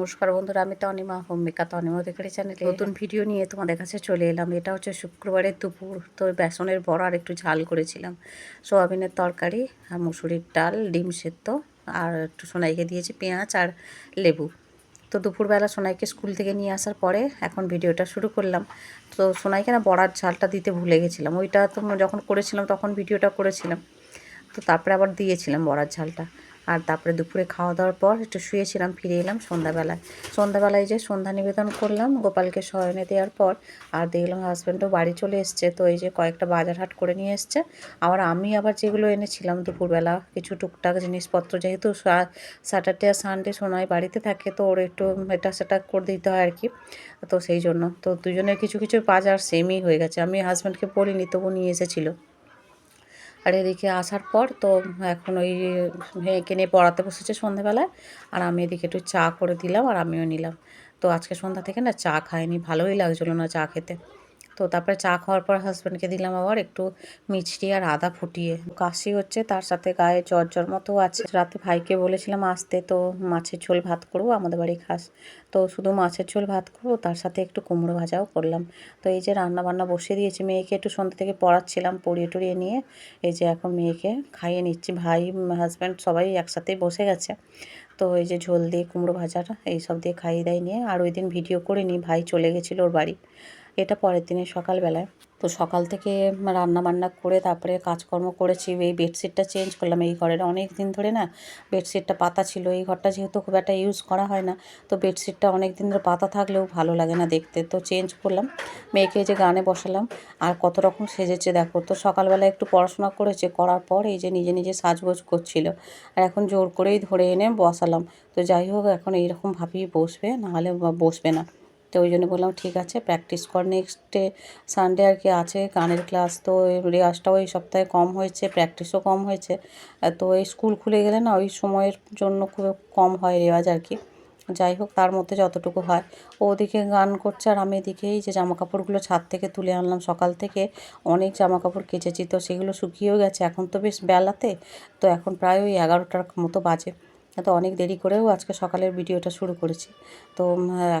নমস্কার বন্ধুরা আমি তনিমা হোমিকা তনিমা দেখে চ্যানেলে নতুন ভিডিও নিয়ে তোমাদের কাছে চলে এলাম। এটা হচ্ছে শুক্রবারের দুপুর তো বেসনের বড়া আর একটু ঝাল করেছিলাম। সোয়াবিনের তরকারি আর মুসুরির ডাল ডিম সেদ্ধ আর একটু সোনাইকে দিয়েছি পেঁয়াজ আর লেবু। তো দুপুরবেলা সোনাইকে স্কুল থেকে নিয়ে আসার পরে এখন ভিডিওটা শুরু করলাম। তো সোনাইকে না বড়ার ঝালটা দিতে ভুলে গেছিলাম। ওইটা তো যখন করেছিলাম তখন ভিডিওটা করেছিলাম। তো তারপরে আবার দিয়েছিলাম বড়ার ঝালটা। আর তারপরে দুপুরে খাওয়া দাওয়ার পর একটু শুয়েছিলাম, ফিরে এলাম সন্ধ্যাবেলায়। সন্ধ্যাবেলায় যে সন্ধ্যা নিবেদন করলাম, গোপালকে শয়নে দেওয়ার পর আর দেখলাম হাজব্যান্ডও বাড়ি চলে এসছে। তো এই যে কয়েকটা বাজার হাট করে নিয়ে এসছে। আবার আমি আবার যেগুলো এনেছিলাম দুপুরবেলা, কিছু টুকটাক জিনিসপত্র যেহেতু স্যাটারডে আর সানডে সোনাই বাড়িতে থাকে, তো ওর একটু এটা সেটা করে দিতে হয় আর কি তো সেই জন্য, তো দুজনের কিছু কিছু বাজার সেমই হয়ে গেছে। আমি হাজব্যান্ডকে বলিনি, তবু নিয়ে এসেছিল। আর এদিকে আসার পর তো এখন ওই মেয়েকে নিয়ে পড়াতে বসেছে সন্ধ্যাবেলায় আর আমি এদিকে একটু চা করে দিলাম আর আমিও নিলাম। তো আজকে সন্ধ্যা থেকে না চা খাইনি, ভালোই লাগছিল না চা খেতে। তো তারপরে চা খাওয়ার পর হাজব্যান্ডকে দিলাম আবার একটু মিষ্টি আর আদা ফুটিয়ে। কাশি হচ্ছে, তার সাথে গায়ে জ্বর জ্বর মতো আছে। রাতে ভাইকে বলেছিলাম, আসতে তো মাছের ঝোল ভাত করব, আমাদের বাড়ি খাস। তো শুধু মাছের ঝোল ভাত করব, তার সাথে একটু কুমড়ো ভাজাও করলাম। তো এই যে রান্না বান্না বসিয়ে দিয়েছি, মেয়েকে একটু সন্ধ্যে থেকে পড়াচ্ছিলাম, পড়িয়ে টড়িয়ে নিয়ে। এই যে এখন মেয়েকে খাইয়ে নিচ্ছি, ভাই হাজব্যান্ড সবাই একসাথেই বসে গেছে। তো এই যে ঝোল দিয়ে কুমড়ো ভাজাটা, এইসব দিয়ে খাইয়ে দেয় নিয়ে, আর ওই দিন ভিডিও করে নিই, ভাই চলে গেছিল ওর বাড়ি। এটা পরের দিনে সকালবেলায়। তো সকাল থেকে রান্না বান্না করে তারপরে কাজকর্ম করেছি, এই বেডশিটটা চেঞ্জ করলাম এই ঘরের। অনেক দিন ধরে না বেডশিটটা পাতা ছিল, এই ঘরটা যেহেতু খুব একটা ইউজ করা হয় না, তো বেডশিটটা অনেক দিন ধরে পাতা থাকলেও ভালো লাগে না দেখতে। তো চেঞ্জ করলাম, মেয়েকে যে গানে বসালাম, আর কত রকম সেজেছে দেখো। তো সকালবেলা একটু পড়াশোনা করেছে, করার পর এই যে নিজে নিজে সাজগোজ করছিল, আর এখন জোর করেই ধরে এনে বসালাম। তো যাই হোক, এখন এইরকমভাবেই বসবে, নাহলে বসবে না। তো ওই জন্য বললাম, ঠিক আছে প্র্যাকটিস কর নেক্সট ডে সানডে আর কি আছে, গানের ক্লাস তো রেওয়াজটাও এই সপ্তাহে কম হয়েছে প্র্যাকটিসও কম হয়েছে। তো এই স্কুল খুলে গেলে না, ওই সময়ের জন্য খুব কম হয় রেওয়াজ আর কি। যাই হোক, তার মধ্যে যতটুকু হয়। ও ওদিকে গান করছে আর আমি এদিকেই যে জামা কাপড়গুলো ছাদ থেকে তুলে আনলাম সকাল থেকে, অনেক জামা কাপড় কেচেছি, তো সেগুলো শুকিয়েও গেছে। এখন তো বেশ বেলাতে, তো এখন প্রায় ওই এগারোটার মতো বাজে। তো অনেক দেরি করেও আজকে সকালের ভিডিওটা শুরু করেছি। তো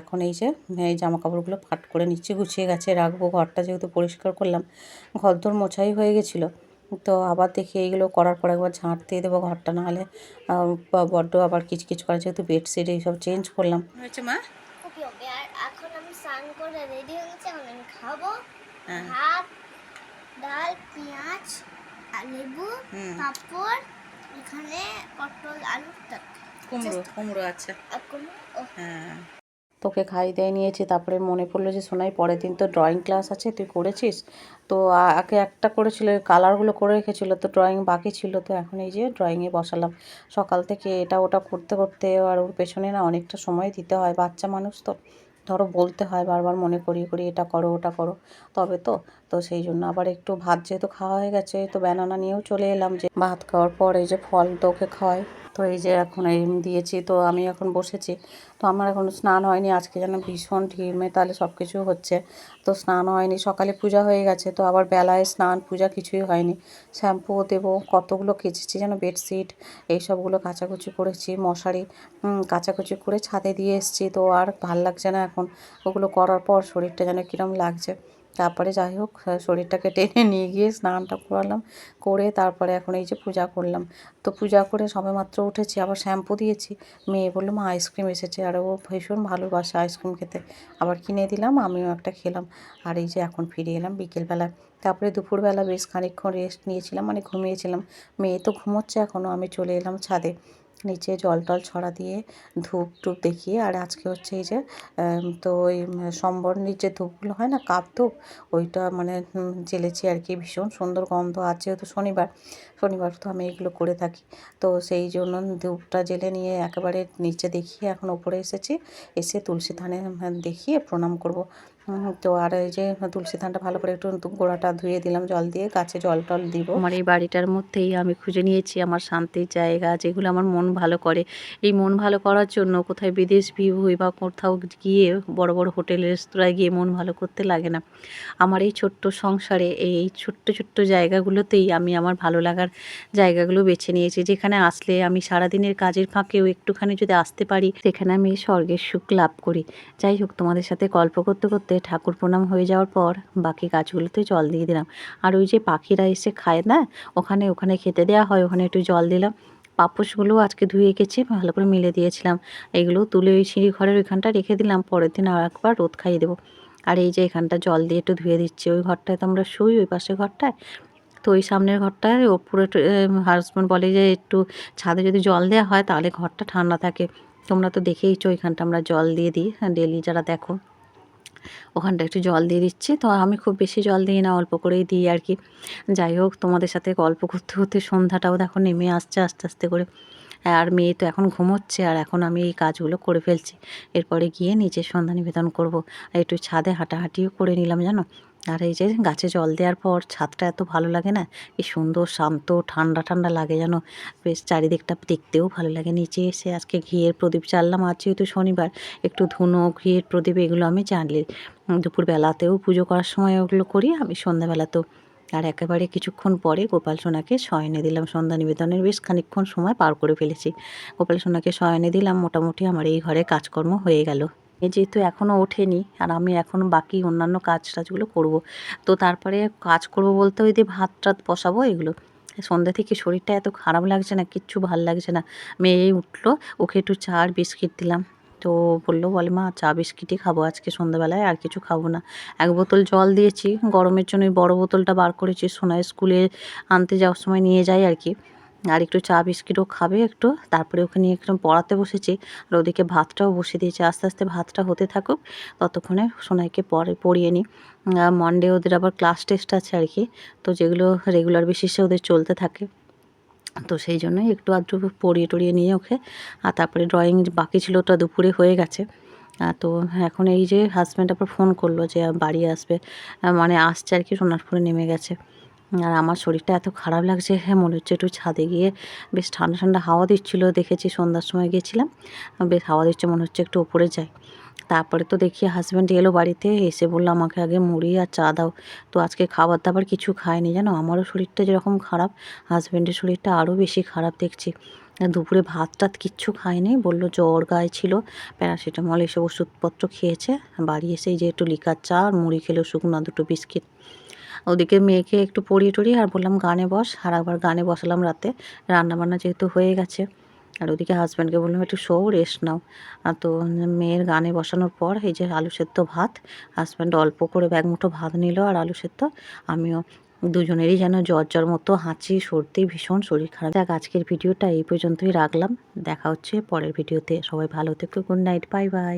এখন এই যে এই জামা কাপড়গুলো পাট করে নিচ্ছি গুছিয়ে গেছে রাখব ঘরটা যেহেতু পরিষ্কার করলাম ঘরদোর মোছাই হয়ে গেছিল। তো আবার দেখি এইগুলো করার পর একবার ঝাঁট দিয়ে দেবো ঘরটা না নাহলে বড্ড আবার কিছু কিছু করে যেহেতু বেডশিট এইসব চেঞ্জ করলাম। হয়েছে মা? আর এখন আমি স্নান করে রেডি হয়ে গেছি এখন আমি খাব। ভাত ডাল পেঁয়াজ লেবু। তারপর এখানে পটল আলু কুমড়ো কুমড়ো হ্যাঁ। তোকে খাই দিয়ে নিয়েছি তারপরে মনে পড়ল যে শোনাই পরের দিন তো ড্রয়িং ক্লাস আছে তুই করেছিস? তো আগে একটা করেছিল কালারগুলো করে রেখেছিলো তো ড্রয়িং বাকি ছিল তো এখন এই যে ড্রয়িংয়ে বসালাম। সকাল থেকে এটা ওটা করতে করতে আর ওর পেছনে না অনেকটা সময় দিতে হয় বাচ্চা মানুষ তো। ধরো বলতে হয় বারবার মনে করিয়ে করি এটা করো ওটা করো। তবে তো তো সেই জন্য আবার একটু ভাত যেহেতু খাওয়া হয়ে গেছে, তো ব্যানানা নিয়েও চলে এলাম যে ভাত খাওয়ার পর এই যে ফল তো ওকে খাওয়াই। তো এই যে এখন এই দিয়েছি, তো আমি এখন বসেছি। তো আমার এখন স্নান হয়নি, আজকে যেন ভীষণ ঢিমে তাহলে সব কিছু হচ্ছে। তো স্নান হয়নি, সকালে পূজা হয়ে গেছে, তো আবার বেলায় স্নান, পূজা কিছুই হয়নি। শ্যাম্পুও দেবো, কতগুলো কেচেছি যেন, বেডশিট, এইসবগুলো কাচাকুচি করেছি, মশারি কাচাকুচি করে ছাদে দিয়ে এসেছি। তো আর ভালো লাগছে না এখন, ওগুলো করার পর শরীরটা যেন কীরম লাগছে। তারপরে যাই হোক শরীরটাকে টেনে নিয়ে গিয়ে স্নানটা করালাম, করে তারপরে এখন এই যে পূজা করলাম। তো পূজা করে সবেমাত্র উঠেছি, আবার শ্যাম্পু দিয়েছি। মেয়ে বলল, মা, আইসক্রিম এসেছে। আর ও ভীষণ ভালোবাসে আইসক্রিম খেতে। আবার কিনে দিলাম, আমিও একটা খেলাম। আর এই যে এখন ফিরে এলাম বিকেলবেলায়। তারপরে দুপুরবেলা বেশ খানিকক্ষণ রেস্ট নিয়েছিলাম মানে ঘুমিয়েছিলাম। মেয়ে তো ঘুমোচ্ছে এখনও আমি চলে এলাম ছাদে। নিচে জল টল ছড়া দিয়ে ধূপ টুপ দেখিয়ে আর আজকে হচ্ছে এই যে তো ওই সম্বরণীর যে ধূপগুলো হয় না কাপ ধূপ ওইটা মানে উম, জ্বেলেছি আর কি ভীষণ সুন্দর গন্ধ আর যেহেতু শনিবার শনিবার তো আমি এগুলো করে থাকি। তো সেই জন্য ধূপটা জ্বেলে নিয়ে একেবারে নিচে দেখিয়ে এখন ওপরে এসেছি এসে তুলসী থানে দেখিয়ে প্রণাম করব। তো আর এই যে তুলসী ধানটা ভালো করে একটু গোড়াটা ধুয়ে দিলাম জল দিয়ে গাছে জল টল দিব। আমার এই বাড়িটার মধ্যেই আমি খুঁজে নিয়েছি আমার শান্তির জায়গা যেগুলো আমার মন ভালো করে। এই মন ভালো করার জন্য কোথায় বিদেশ হই বা কোথাও গিয়ে বড় বড় হোটেল, রেস্তোরাঁয় গিয়ে মন ভালো করতে লাগে না। আমার এই ছোট্ট সংসারে, এই এই ছোট্ট ছোট্ট জায়গাগুলোতেই আমি আমার ভালো লাগার জায়গাগুলো বেছে নিয়েছি। যেখানে আসলে আমি সারাদিনের কাজের ফাঁকেও একটুখানি যদি আসতে পারি, সেখানে আমি স্বর্গের সুখ লাভ করি। যাই হোক, তোমাদের সাথে গল্প করতে করতে ঠাকুর প্রণাম হয়ে যাওয়ার পর বাকি গাছগুলোতে জল দিয়ে দিলাম। আর ওই যে পাখিরা এসে খায় না? ওখানে ওখানে খেতে দেওয়া হয়, ওখানে একটু জল দিলাম। পাপোশগুলো আজকে ধুয়ে গেছে, ভালো করে মিলে দিয়েছিলাম। এগুলো তুলে ওই সিঁড়ি ঘরের ওইখানটা রেখে দিলাম, পরের দিন আর একবার রোদ খাইয়ে দেবো। আর এই যে এখানটা জল দিয়ে একটু ধুয়ে দিচ্ছি, ওই ঘরটায় তো আমরা শুই, ওই পাশের ঘরটায়। তো ওই সামনের ঘরটায় ওপরে হাজব্যান্ড বলে যে একটু ছাদে যদি জল দেওয়া হয় তাহলে ঘরটা ঠান্ডা থাকে। তোমরা তো দেখেইছো ওইখানটা আমরা জল দিয়ে দিই ডেলি যারা দেখো। ওখানটা একটু জল দিয়ে দিচ্ছি। তো আমি খুব বেশি জল দিই না, অল্প করেই দিই আর কি। যাই হোক, তোমাদের সাথে গল্প করতে করতে সন্ধ্যাটাও দেখো নেমে আসছে আস্তে আস্তে করে। আর মেয়ে তো এখন ঘুমোচ্ছে আর এখন আমি এই কাজগুলো করে ফেলছি। এরপরে গিয়ে নিচে সন্ধ্যা নিবেদন করব। আর একটু ছাদে হাঁটাহাঁটিও করে নিলাম জানো? আর এই যে গাছে জল দেওয়ার পর ছাদটা এত ভালো লাগে না? কি সুন্দর, শান্ত, ঠান্ডা ঠান্ডা লাগে যেন বেশ চারিদিকটা দেখতেও ভালো লাগে। নিচে এসে আজকে ঘিয়ের প্রদীপ জ্বাললাম। আজ যেহেতু শনিবার, একটু ধুনো, ঘিয়ের প্রদীপ এগুলো আমি জ্বালি দুপুরবেলাতেও পুজো করার সময় ওগুলো করি। আমি সন্ধ্যাবেলাতেও আর একেবারে কিছুক্ষণ পরে গোপাল সোনাকে শয়নে দিলাম। সন্ধ্যা নিবেদনের বেশ খানিকক্ষণ সময় পার করে ফেলেছি। গোপাল সোনাকে শয়নে দিলাম, মোটামুটি আমার এই ঘরে কাজকর্ম হয়ে গেল। যেহেতু এখনও ওঠেনি আর আমি এখনও বাকি অন্যান্য কাজ টাজগুলো করব, তো তারপরে কাজ করব বলতে ওই যে ভাত টাত বসাবো এগুলো। সন্ধ্যা থেকে শরীরটা এত খারাপ লাগছে না, কিচ্ছু ভালো লাগছে না। মেয়ে উঠল, ওকে একটু চা আর বিস্কিট দিলাম। তো বলল, বলে মা, চা, বিস্কিটই খাব আজকে সন্ধ্যাবেলায়, আর কিছু খাব না। এক বোতল জল দিয়েছি, গরমের জন্য ওই বড়ো বোতলটা বার করেছি সোনায় স্কুলে আনতে যাওয়ার সময় নিয়ে যাই আর কি। আর একটু চা, বিস্কিটও খাবে একটু, তারপরে ওকে নিয়ে একটু পড়াতে বসেছি, আর ওদিকে ভাতটাও বসে দিয়েছি, আস্তে আস্তে ভাতটা হতে থাকুক, ততক্ষণে সোনাইকে পরে পড়িয়ে নিই। মন্ডে ওদের আবার ক্লাস টেস্ট আছে আর কি, তো যেগুলো রেগুলার বেসিসে ওদের চলতে থাকে। তো সেই জন্যই একটু আধটু পড়িয়ে টড়িয়ে নিয়ে ওকে, আর তারপরে ড্রয়িং বাকি ছিল ওটা দুপুরে হয়ে গেছে। তো এখন এই যে হাজব্যান্ড আবার ফোন করল যে বাড়ি আসবে। মানে আসছে আর কি, সোনারপুরে নেমে গেছে। আর আমার শরীরটা এত খারাপ লাগছে হ্যাঁ মনে হচ্ছে একটু ছাদে গিয়ে বেশ ঠান্ডা ঠান্ডা হাওয়া দিচ্ছিল, দেখেছি সন্ধ্যার সময় গিয়েছিলাম। বেশ হাওয়া দিচ্ছে, মনে হচ্ছে একটু ওপরে যাই। তারপরে তো দেখি হাজব্যান্ড এলো বাড়িতে, এসে বলল আমাকে আগে মুড়ি আর চা দাও। তো আজকে খাবার দাবার কিছু খায়নি, জানো? আমারও শরীরটা যেরকম খারাপ হাজব্যান্ডের শরীরটা আরও বেশি খারাপ দেখছি। দুপুরে ভাত টাত কিচ্ছু খায়নি, বলল জ্বর গায়ে ছিল, প্যারাসিটামল এসব ওষুধপত্র খেয়েছে, বাড়ি এসে যে একটু লিকার চা আর মুড়ি খেলো, শুকনো দুটো বিস্কিট। ওদিকে মেয়েকে একটু পড়িয়ে টড়িয়ে আর বললাম, গানে বস। আর একবার গানে বসালাম রাতে। রান্নাবান্না যেহেতু হয়ে গেছে আর ওদিকে হাজব্যান্ডকে বললাম, একটু শো রেস্ট নাও। আর তো মেয়ের গানে বসানোর পর এই যে আলু সেদ্ধ ভাত হাজব্যান্ড অল্প করে ব্যাগ মুঠো ভাত নিল আর আলু সেদ্ধ। আমিও দুজনেরই যেন জ্বর জ্বর মতো হাঁচি, সর্দি, ভীষণ শরীর খারাপ। দেখ আজকের ভিডিওটা এই পর্যন্তই রাখলাম। দেখা হচ্ছে পরের ভিডিওতে। সবাই ভালো থেকো গুড নাইট বাই বাই